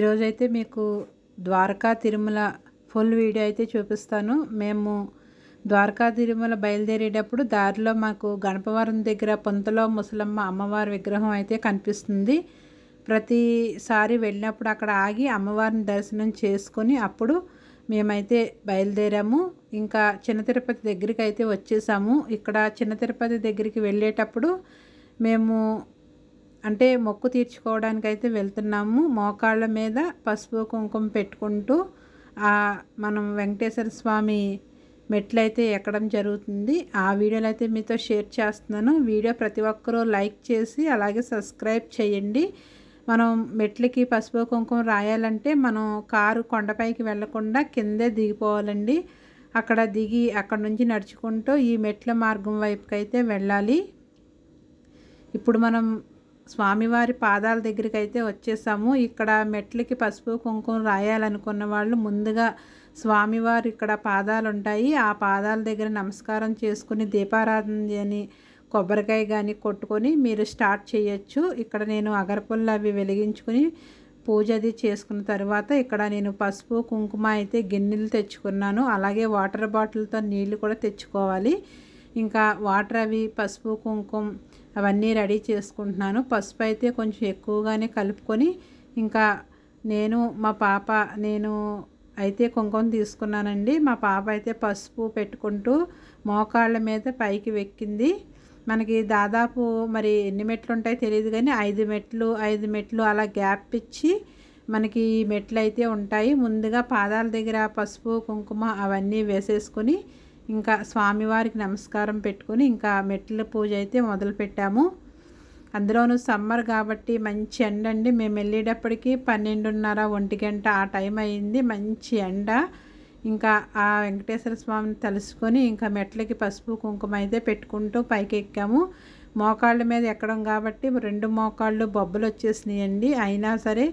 ఈరోజైతే మీకు Dwaraka Tirumala full video అయితే చూపిస్తాను. మేము ద్వారకా తిరుమల బయలుదేరేటప్పుడు దారిలో మాకు గణపవరం దగ్గర పొంతలో ముసలమ్మ అమ్మవారి విగ్రహం అయితే కనిపిస్తుంది. ప్రతిసారి వెళ్ళినప్పుడు అక్కడ ఆగి అమ్మవారిని దర్శనం చేసుకొని అప్పుడు మేమైతే బయలుదేరాము. ఇంకా చిన్న తిరుపతి దగ్గరికి అయితే వచ్చేసాము. ఇక్కడ చిన్న తిరుపతి దగ్గరికి వెళ్ళేటప్పుడు మేము అంటే మొక్కు తీర్చుకోవడానికి అయితే వెళ్తున్నాము. మోకాళ్ళ మీద పసుపు కుంకుమ పెట్టుకుంటూ మనం వెంకటేశ్వర స్వామి మెట్లయితే ఎక్కడం జరుగుతుంది. ఆ వీడియోలు అయితే మీతో షేర్ చేస్తున్నాను. వీడియో ప్రతి ఒక్కరూ లైక్ చేసి అలాగే సబ్స్క్రైబ్ చేయండి. మనం మెట్లకి పసుపు కుంకుమ రాయాలంటే మనం కారు కొండపైకి వెళ్ళకుండా కిందే దిగిపోవాలండి. అక్కడ దిగి అక్కడ నుంచి నడుచుకుంటూ ఈ మెట్ల మార్గం వైపుకైతే వెళ్ళాలి. ఇప్పుడు మనం స్వామివారి పాదాల దగ్గరికి అయితే వచ్చేసాము. ఇక్కడ మెట్లకి పసుపు కుంకుమ రాయాలనుకున్న వాళ్ళు ముందుగా స్వామివారు ఇక్కడ పాదాలు ఉంటాయి ఆ పాదాల దగ్గర నమస్కారం చేసుకుని దీపారాధన అని కొబ్బరికాయ కానీ కొట్టుకొని మీరు స్టార్ట్ చేయొచ్చు. ఇక్కడ నేను అగరపుల్ల అవి వెలిగించుకుని పూజ అది చేసుకున్న తర్వాత ఇక్కడ నేను పసుపు కుంకుమ అయితే గిన్నెలు తెచ్చుకున్నాను. అలాగే వాటర్ బాటిల్తో నీళ్ళు కూడా తెచ్చుకోవాలి. ఇంకా వాటర్ అవి పసుపు కుంకుమ అవన్నీ రెడీ చేసుకుంటున్నాను. పసుపు అయితే కొంచెం ఎక్కువగానే కలుపుకొని ఇంకా నేను మా పాప నేను అయితే కుంకుమ తీసుకున్నానండి. మా పాప అయితే పసుపు పెట్టుకుంటూ మోకాళ్ళ మీద పైకి వెక్కింది. మనకి దాదాపు మరి ఎన్ని మెట్లు ఉంటాయో తెలియదు కానీ ఐదు మెట్లు ఐదు మెట్లు అలా గ్యాప్ ఇచ్చి మనకి మెట్లు అయితే ఉంటాయి. ముందుగా పాదాల దగ్గర పసుపు కుంకుమ అవన్నీ వేసేసుకొని ఇంకా స్వామివారికి నమస్కారం పెట్టుకుని ఇంకా మెట్ల పూజ అయితే మొదలుపెట్టాము అందులోనూ సమ్మర్ కాబట్టి మంచి ఎండ అండి. మేము వెళ్ళేటప్పటికి పన్నెండున్నర ఒంటి గంట ఆ టైం అయింది మంచి ఎండ. ఇంకా ఆ వెంకటేశ్వర స్వామిని తలుసుకొని ఇంకా మెట్లకి పసుపు కుంకుమ అయితే పెట్టుకుంటూ పైకి ఎక్కాము. మోకాళ్ళ మీద ఎక్కడం కాబట్టి రెండు మోకాళ్ళు బొబ్బలు వచ్చేసినాయండి. అయినా సరే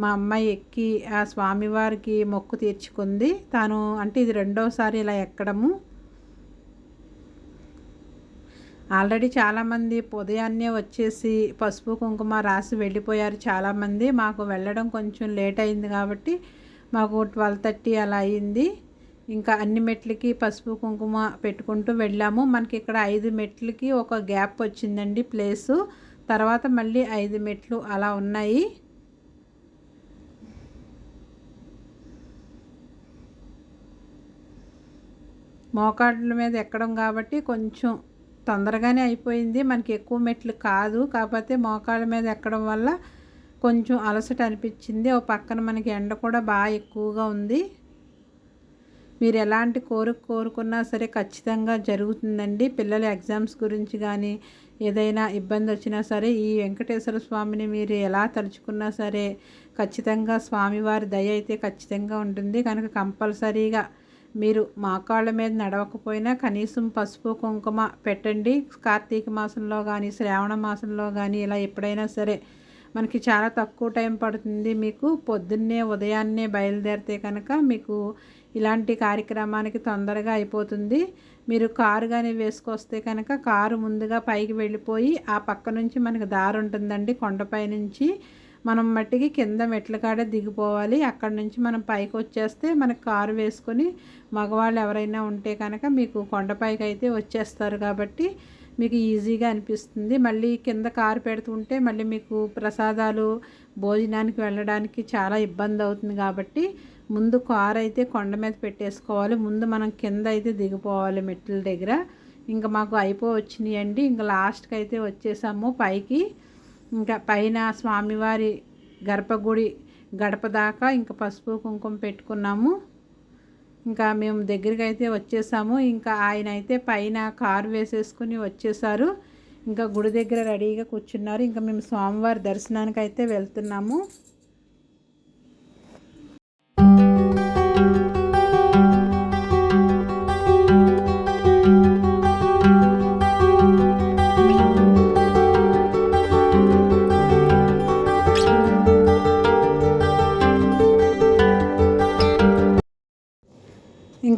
మా అమ్మాయి ఎక్కి ఆ స్వామివారికి మొక్కు తీర్చుకుంది. తాను అంటే ఇది రెండోసారి ఇలా ఎక్కడము. ఆల్రెడీ చాలామంది ఉదయాన్నే వచ్చేసి పసుపు కుంకుమ రాసి వెళ్ళిపోయారు చాలామంది. మాకు వెళ్ళడం కొంచెం లేట్ అయింది కాబట్టి మాకు ట్వెల్వ్ థర్టీ అలా అయింది. ఇంకా అన్ని మెట్లకి పసుపు కుంకుమ పెట్టుకుంటూ వెళ్ళాము. మనకి ఇక్కడ ఐదు మెట్లకి ఒక గ్యాప్ వచ్చిందండి ప్లేసు. తర్వాత మళ్ళీ ఐదు మెట్లు అలా ఉన్నాయి. మోకాళ్ళ మీద ఎక్కడం కాబట్టి కొంచెం తొందరగానే అయిపోయింది. మనకి ఎక్కువ మెట్లు కాదు. కాకపోతే మోకాళ్ళ మీద ఎక్కడం వల్ల కొంచెం అలసట అనిపించింది. ఓ పక్కన మనకి ఎండ కూడా బాగా ఎక్కువగా ఉంది. మీరు ఎలాంటి కోరిక కోరుకున్నా సరే ఖచ్చితంగా జరుగుతుందండి. పిల్లల ఎగ్జామ్స్ గురించి కానీ ఏదైనా ఇబ్బంది వచ్చినా సరే ఈ వెంకటేశ్వర స్వామిని మీరు ఎలా తలుచుకున్నా సరే ఖచ్చితంగా స్వామివారి దయ అయితే ఖచ్చితంగా ఉంటుంది. కనుక కంపల్సరీగా మీరు కాళ్ళ మీద నడవకపోయినా కనీసం పసుపు కుంకుమ పెట్టండి. కార్తీక మాసంలో కానీ శ్రావణ మాసంలో కానీ ఇలా ఎప్పుడైనా సరే మనకి చాలా తక్కువ టైం పడుతుంది. మీకు పొద్దున్నే ఉదయాన్నే బయలుదేరితే కనుక మీకు ఇలాంటి కార్యక్రమానికి తొందరగా అయిపోతుంది. మీరు కారు కానీ వేసుకొస్తే కనుక కారు ముందుగా పైకి వెళ్ళిపోయి ఆ పక్క నుంచి మనకు దారి ఉంటుందండి. కొండపై నుంచి మనం మట్టికి కింద మెట్ల కాడే దిగిపోవాలి. అక్కడ నుంచి మనం పైకి వచ్చేస్తే మనకు కారు వేసుకొని మగవాళ్ళు ఎవరైనా ఉంటే కనుక మీకు కొండపైకి అయితే వచ్చేస్తారు కాబట్టి మీకు ఈజీగా అనిపిస్తుంది. మళ్ళీ కింద కారు పెడుతుంటే మళ్ళీ మీకు ప్రసాదాలు భోజనానికి వెళ్ళడానికి చాలా ఇబ్బంది అవుతుంది కాబట్టి ముందు కారు అయితే కొండ మీద పెట్టేసుకోవాలి. ముందు మనం కింద అయితే దిగిపోవాలి మెట్ల దగ్గర. ఇంకా మాకు అయిపో వచ్చినాయండి. ఇంకా లాస్ట్కి అయితే వచ్చేసాము పైకి. ఇంకా పైన స్వామివారి గర్భగుడి గడప దాకా ఇంకా పసుపు కుంకుమ పెట్టుకున్నాము. ఇంకా మేము దగ్గరికి అయితే వచ్చేసాము. ఇంకా ఆయన అయితే పైన కారు వేసేసుకుని వచ్చేసారు. ఇంకా గుడి దగ్గర రెడీగా కూర్చున్నారు. ఇంకా మేము స్వామివారి దర్శనానికి అయితే వెళ్తున్నాము.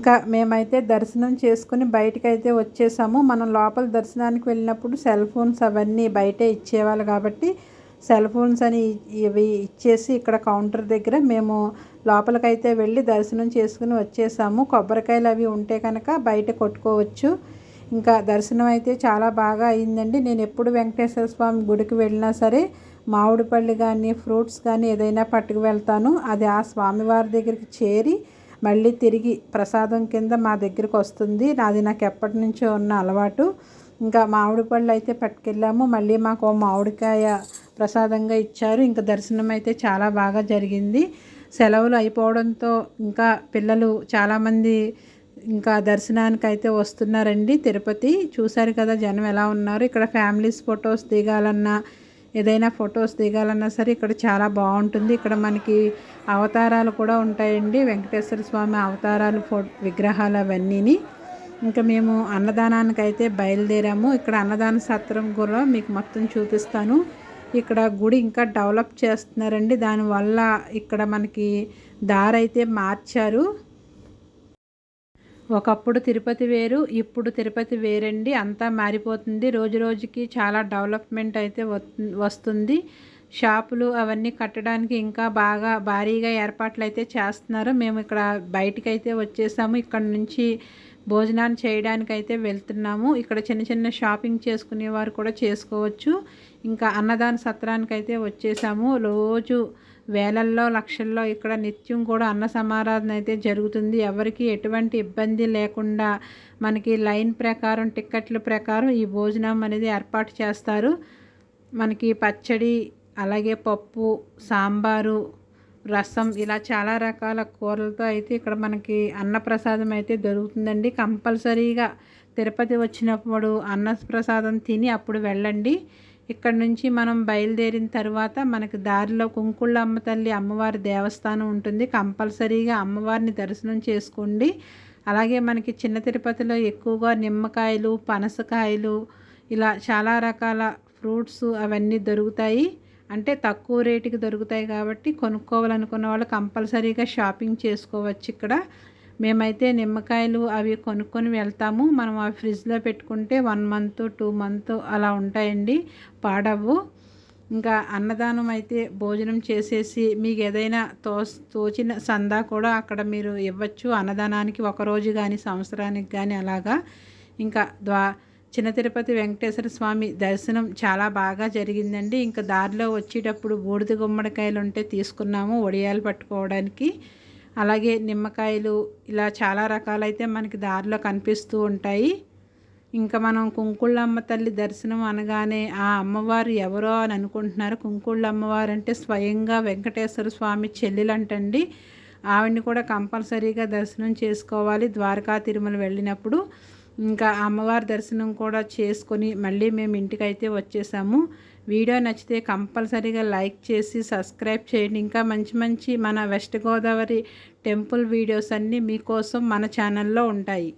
ఇంకా మేమైతే దర్శనం చేసుకుని బయటకు అయితే వచ్చేసాము. మనం లోపల దర్శనానికి వెళ్ళినప్పుడు సెల్ ఫోన్స్ అవన్నీ బయటే ఇచ్చేవాళ్ళు కాబట్టి సెల్ ఫోన్స్ అని ఇవి ఇచ్చేసి ఇక్కడ కౌంటర్ దగ్గర మేము లోపలికైతే వెళ్ళి దర్శనం చేసుకుని వచ్చేసాము. కొబ్బరికాయలు అవి ఉంటే కనుక బయట కొట్టుకోవచ్చు. ఇంకా దర్శనం అయితే చాలా బాగా అయిందండి. నేను ఎప్పుడు వెంకటేశ్వర స్వామి గుడికి వెళ్ళినా సరే మామిడి పళ్ళు కానీ ఫ్రూట్స్ కానీ ఏదైనా పట్టుకు వెళ్తాను. అది ఆ స్వామివారి దగ్గరికి చేరి మళ్ళీ తిరిగి ప్రసాదం కింద మా దగ్గరికి వస్తుంది. నాది నాకు ఎప్పటి నుంచో ఉన్న అలవాటు. ఇంకా మామిడి పళ్ళు అయితే పట్టుకెళ్ళాము. మళ్ళీ మాకు మామిడికాయ ప్రసాదంగా ఇచ్చారు. ఇంకా దర్శనం అయితే చాలా బాగా జరిగింది. సెలవులు అయిపోవడంతో ఇంకా పిల్లలు చాలామంది ఇంకా దర్శనానికి అయితే వస్తున్నారండి తిరుపతి. చూశారు కదా జనం ఎలా ఉన్నారు. ఇక్కడ ఫ్యామిలీస్ ఫొటోస్ దిగాలన్నా ఏదైనా ఫొటోస్ దిగాలన్నా సరే ఇక్కడ చాలా బాగుంటుంది. ఇక్కడ మనకి అవతారాలు కూడా ఉంటాయండి. వెంకటేశ్వర స్వామి అవతారాలు ఫో విగ్రహాలు అవన్నీని. ఇంకా మేము అన్నదానానికి అయితే బయలుదేరాము. ఇక్కడ అన్నదాన సత్రం కూడా మీకు మొత్తం చూపిస్తాను. ఇక్కడ గుడి ఇంకా డెవలప్ చేస్తున్నారండి. దానివల్ల ఇక్కడ మనకి దారైతే మార్చారు. ఒకప్పుడు తిరుపతి వేరు ఇప్పుడు తిరుపతి వేరండి. అంతా మారిపోతుంది. రోజు రోజుకి చాలా డెవలప్మెంట్ అయితే వస్తుంది. షాపులు అవన్నీ కట్టడానికి ఇంకా బాగా భారీగా ఏర్పాట్లు అయితే చేస్తున్నారు. మేము ఇక్కడ బయటికి అయితే వచ్చేసాము. ఇక్కడ నుంచి భోజనాన్ని చేయడానికి అయితే వెళ్తున్నాము. ఇక్కడ చిన్న చిన్న షాపింగ్ చేసుకునేవారు కూడా చేసుకోవచ్చు. ఇంకా అన్నదాన సత్రానికి అయితే వచ్చేసాము. రోజు వేలల్లో లక్షల్లో ఇక్కడ నిత్యం కూడా అన్న సమారాధన అయితే జరుగుతుంది. ఎవరికి ఎటువంటి ఇబ్బంది లేకుండా మనకి లైన్ ప్రకారం టిక్కెట్ల ప్రకారం ఈ భోజనం అనేది ఏర్పాటు చేస్తారు. మనకి పచ్చడి అలాగే పప్పు సాంబారు రసం ఇలా చాలా రకాల కూరలతో అయితే ఇక్కడ మనకి అన్నప్రసాదం అయితే దొరుకుతుందండి. కంపల్సరీగా తిరుపతి వచ్చినప్పుడు అన్నప్రసాదం తిని అప్పుడు వెళ్ళండి. ఇక్కడ నుంచి మనం బయలుదేరిన తర్వాత మనకు దారిలో కుంకుళ్ళ అమ్మ తల్లి అమ్మవారి దేవస్థానం ఉంటుంది. కంపల్సరీగా అమ్మవారిని దర్శనం చేసుకోండి. అలాగే మనకి చిన్న తిరుపతిలో ఎక్కువగా నిమ్మకాయలు పనసకాయలు ఇలా చాలా రకాల ఫ్రూట్స్ అవన్నీ దొరుకుతాయి. అంటే తక్కువ రేటుకి దొరుకుతాయి కాబట్టి కొనుక్కోవాలనుకున్న వాళ్ళు కంపల్సరీగా షాపింగ్ చేసుకోవచ్చు ఇక్కడ. మేమైతే నిమ్మకాయలు అవి కొనుక్కొని వెళ్తాము. మనం అవి ఫ్రిడ్జ్లో పెట్టుకుంటే వన్ మంత్ టూ మంత్ అలా ఉంటాయండి. పాడవు ఇంకా అన్నదానం అయితే భోజనం చేసేసి మీకు ఏదైనా తో తోచిన సందా కూడా అక్కడ మీరు ఇవ్వచ్చు. అన్నదానానికి ఒకరోజు కానీ సంవత్సరానికి కానీ అలాగా. ఇంకా ద్వా చిన్న తిరుపతి వెంకటేశ్వర స్వామి దర్శనం చాలా బాగా జరిగిందండి. ఇంకా దారిలో వచ్చేటప్పుడు బూడిద గుమ్మడికాయలు ఉంటే తీసుకున్నాము వడియాలు పట్టుకోవడానికి. అలాగే నిమ్మకాయలు ఇలా చాలా రకాలైతే మనకి దారిలో కనిపిస్తూ ఉంటాయి. ఇంకా మనం కుంకుళ్ళమ్మ తల్లి దర్శనం అనగానే ఆ అమ్మవారు ఎవరో అని అనుకుంటున్నారు. కుంకుళ్ళ అమ్మవారు అంటే స్వయంగా వెంకటేశ్వర స్వామి చెల్లెలంటండి. ఆవిడని కూడా కంపల్సరీగా దర్శనం చేసుకోవాలి. ద్వారకా తిరుమల వెళ్ళినప్పుడు ఇంకా అమ్మవారి దర్శనం కూడా చేసుకొని మళ్ళీ మేము ఇంటికైతే వచ్చేసాము. వీడియో నచ్చితే కంపల్సరీగా లైక్ చేసి సబ్స్క్రైబ్ చేయండి. ఇంకా మంచి మంచి మన వెస్ట్ గోదావరి టెంపుల్ వీడియోస్ అన్నీ మీకోసం మన ఛానల్లో ఉంటాయి.